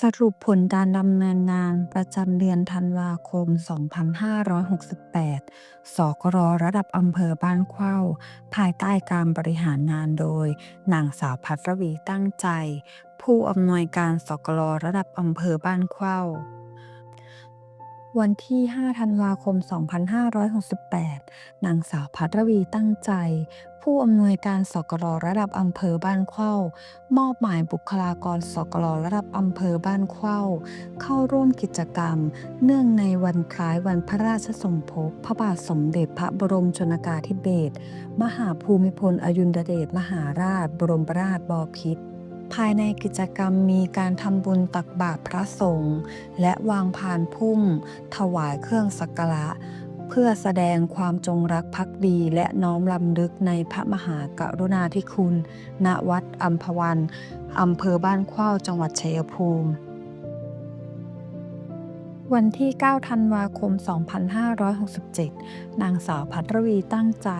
สรุปผลการดำเนินงานประจำเดือนธันวาคม 2568 สกรระดับอำเภอบ้านเข้า ภายใต้การบริหารงานโดย นางสาวพัทรวีตั้งใจ ผู้อำนวยการสกรระดับอำเภอบ้านเข้า วันที่ 5 ธันวาคม 2568 นางสาวพัทรวีตั้งใจ ผู้อำนวยการสกรระดับอำเภอบ้านเข้ามอบหมายบุคลากรสกรระดับอำเภอบ้านเข้า เข้าร่วมกิจกรรม เนื่องในวันคล้ายวันพระราชสมภพพระบาทสมเด็จพระบรมชนกาธิเบศรมหาภูมิพลอดุลยเดชมหาราช บรมราชบพิตรภายในกิจกรรมมีการทำบุญตักบาตรพระสงฆ์และวางพานพุ่ม ถวายเครื่องสักการะ เพื่อแสดงความจงรักภักดีและน้อมลำลึกในพระมหากรุณาธิคุณ ณ วัดอัมพวัน อำเภอบ้านข้าวจังหวัดชัยภูมิ วันที่ 9 ธันวาคม 2567 นางสาวพัทรวีตั้งใจ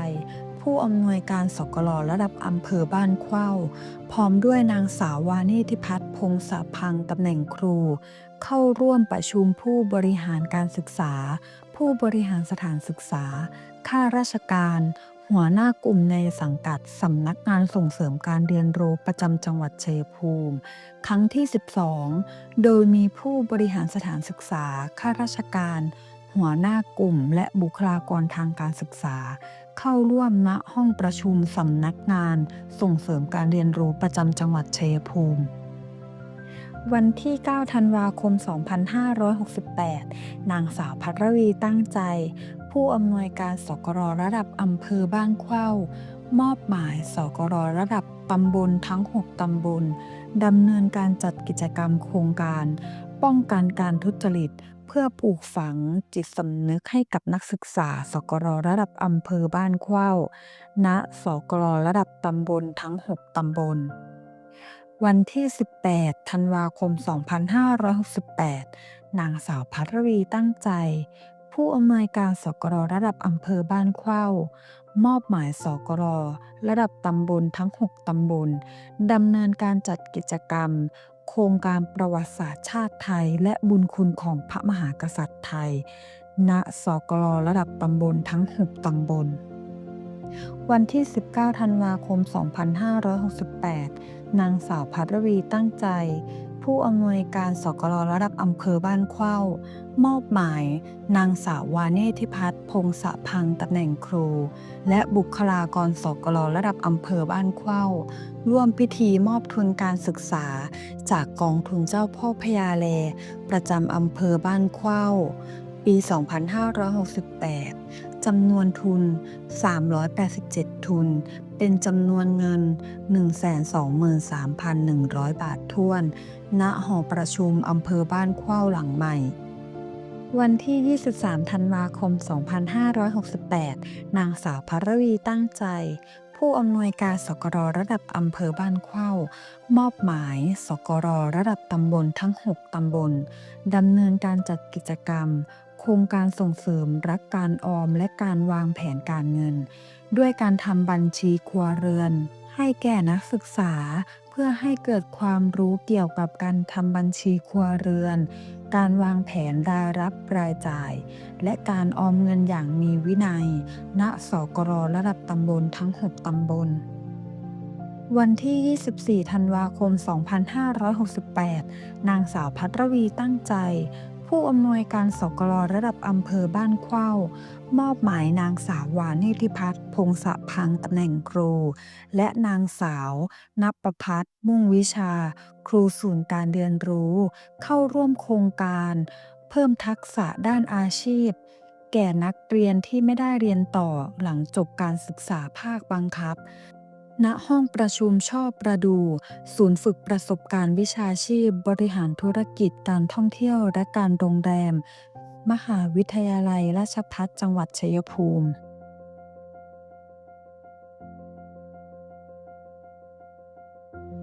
ผู้อำนวยการสกลระดับอำเภอบ้านเข้า พร้อมด้วยนางสาววานิธิพัฒน์พงศพังตำแหน่งครู เข้าร่วมประชุมผู้บริหารการศึกษา ผู้บริหารสถานศึกษา ข้าราชการ หัวหน้ากลุ่มในสังกัดสำนักงานส่งเสริมการเรียนรู้ประจำจังหวัดชัยภูมิ ครั้งที่ 12 โดยมีผู้บริหารสถานศึกษา ข้าราชการ หัวหน้ากลุ่มและบุคลากรทางการศึกษา เข้าร่วมณห้องประชุมสำนักงาน ส่งเสริมการเรียนรู้ประจำจังหวัดชัยภูมิ วันที่ 9 ธันวาคม 2568 นางสาวพัทรวีตั้งใจ ผู้อำนวยการสกรระดับอำเภอบ้านเข้ามอบหมายสกรระดับตำบลทั้ง 6 ตำบลดำเนินการจัดกิจกรรมโครงการ ป้องกันการทุจริต พื่อปลูกฝังจิตสำนึกให้กับนักศึกษา สกรระดับอำเภอบ้านเข้า ณ สกรระดับตำบลทั้ง 6 ตำบล วันที่ 18 ธันวาคม 2568 นางสาวพัทรวีตั้งใจ ผู้อำนวยการสกรระดับอำเภอบ้านเข้ามอบหมายสกรระดับตำบลทั้ง 6 ตำบลดำเนินการจัดกิจกรรม โครงการประวัติศาสตร์ชาติไทย และบุญคุณของพระมหากษัตริย์ไทย ณ สกรระดับตำบลทั้ง6ตำบล วันที่ 19 ธันวาคม 2568 นางสาวพัทรวีตั้งใจ ผู้อำนวยการสกรระดับอำเภอบ้านเข้ามอบหมาย นางสาววาเนธิพัฒน์พงศพังตำแหน่งครู และบุคลากรสกรระดับอำเภอบ้านเข้าร่วมพิธีมอบทุนการศึกษา จากกองทุนเจ้าพ่อพญาแลประจำอำเภอบ้านเข้าปี 2568 จำนวนทุน 387 ทุน เป็นจำนวนเงิน 123,100 บาทถ้วน ณ หอประชุมอำเภอบ้านเข้าหลังใหม่ วันที่ 23 ธันวาคม 2568 นางสาวพรวีตั้งใจผู้อำนวยการสกรระดับอำเภอบ้านเข้ามอบหมายสกรระดับตำบลทั้ง 6 ตำบลดำเนินการจัดกิจกรรม โครงการส่งเสริมรักการออมและการวางแผนการเงิน ด้วยการทำบัญชีครัวเรือน ให้แก่นักศึกษา เพื่อให้เกิดความรู้เกี่ยวกับการทำบัญชีครัวเรือน การวางแผนรายรับรายจ่าย และการออมเงินอย่างมีวินัย ณ สกรระดับตำบลทั้ง 6 ตำบลวันที่ 24 ธันวาคม 2568 นางสาวพัทรวีตั้งใจ ผู้อำนวยการสกรระดับอำเภอบ้านเข้ามอบหมายนางสาววานิธิพัฒน์พงศพังตำแหน่งครู และนางสาว นับประพัฒน์มุ่งวิชา ครูศูนย์การเรียนรู้ เข้าร่วมโครงการ เพิ่มทักษะด้านอาชีพ แก่นักเรียนที่ไม่ได้เรียนต่อหลังจบการศึกษาภาคบังคับ ณห้องประชุมช่อประดู ศูนย์ฝึกประสบการณ์วิชาชีพ บริหารธุรกิจการท่องเที่ยวและการโรงแรม มหาวิทยาลัยราชภัฏจังหวัดชัยภูมิ